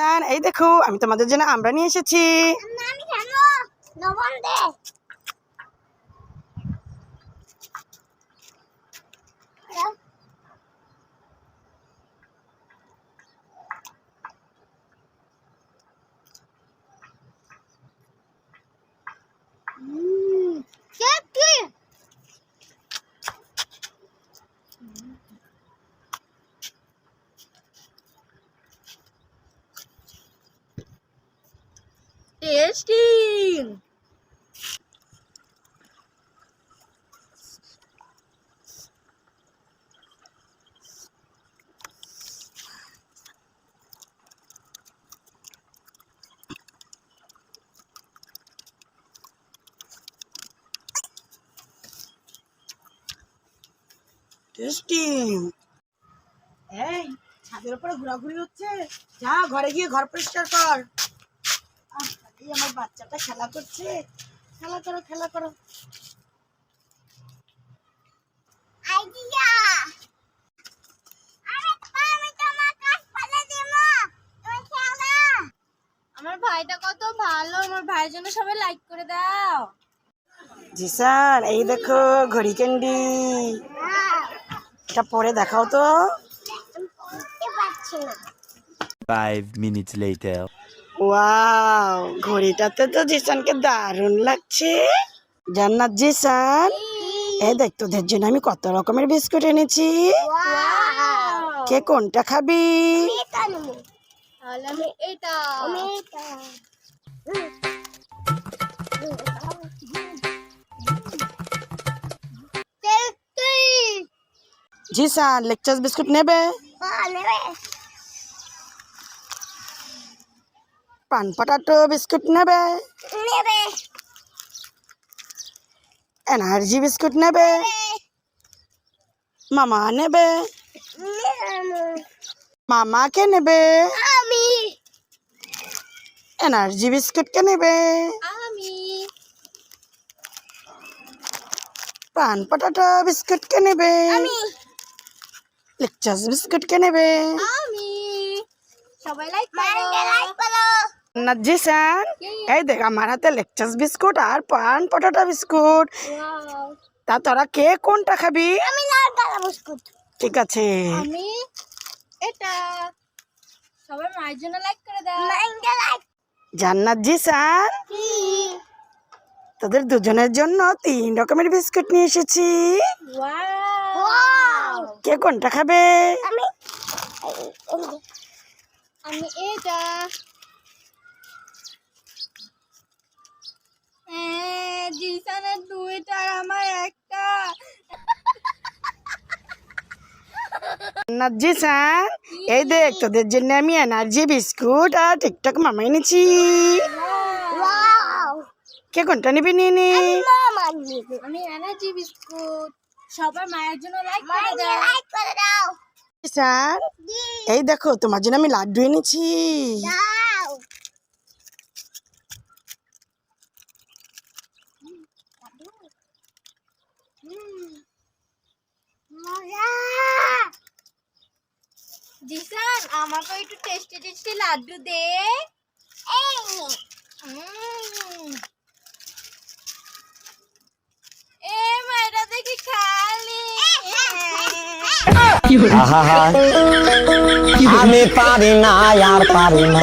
জিসান এই দেখো আমি তোমাদের জন্য আমরা নিয়ে এসেছি আমি কেন লবণ দে টেস্টি টেস্টি এই ছাদের উপরে ঘোরাঘুরি হচ্ছে। যা ঘরে গিয়ে ঘর পরিষ্কার কর। এই আমার বাচ্চাটা খেলা করছে। খেলা করো খেলা করো। আমার ভাইটা কত ভালো আমার ভাইয়ের জন্য সবাই লাইক করে দাও। জিসান এই দেখো ঘড়ি ক্যান্ডি। এটা পরে দেখাও তো। বুঝতে পারছি না। Minutes later. ওয়াও ঘড়িটাতে তো জিসানকে দারুণ লাগছে। জান্নাত জিসান এই দেখ তোদের জন্য আমি কত রকমের বিস্কুট এনেছি। কে কোনটা খাবি? জিসান লেকচার বিস্কুট নেবে? নেবে। পান পটাটো বিস্কুট নেবে নেবে এনার্জি বিস্কুট নেবে মামা নেবে মামাকে নেবে আমি এনার্জি বিস্কুট কে নেবে আমি পান পটাটো বিস্কুট কে নেবে আমি লেকচার বিস্কুট কে নেবে আমি সবাই লাইক মাইন্ডে লাইক করো না জিসান এই দেখ আমার হাতে লেকচার বিস্কুট আর পান পটাটো বিস্কুট। তা তোরা কে কোনটা খাবি? আমি লাল কালা বিস্কুট। ঠিক আছে। আমি এটা। সবাই মায়ের জন্য লাইক করে দাও। মাইন্ডে লাইক জান্নাত জিসান তোদের দুজনের জন্য তিন রকমের বিস্কুট নিয়ে এসেছি। কে কোনটা খাবে? আমি আমি এটা জান্নাত স্যার। এই দেখ তোদের জন্য আমি এনার্জি বিস্কুট আর টিকটক মামা এনেছি। ওয়াও কে কোনটা নিবি নিয়ে নি মামা আমি এনার্জি বিস্কুট। সবার মায়ের জন্য লাইক করে দাও। লাইক করে দাও। জিসান এই দেখো তোমার জন্য আমি লাড্ডু এনেছি দাও মজা জিসান আমাকে একটু টেস্টি টেস্টি লাড্ডু দে। এ মেয়েটা দেখি খালি। আমি পারি না আর পারি না।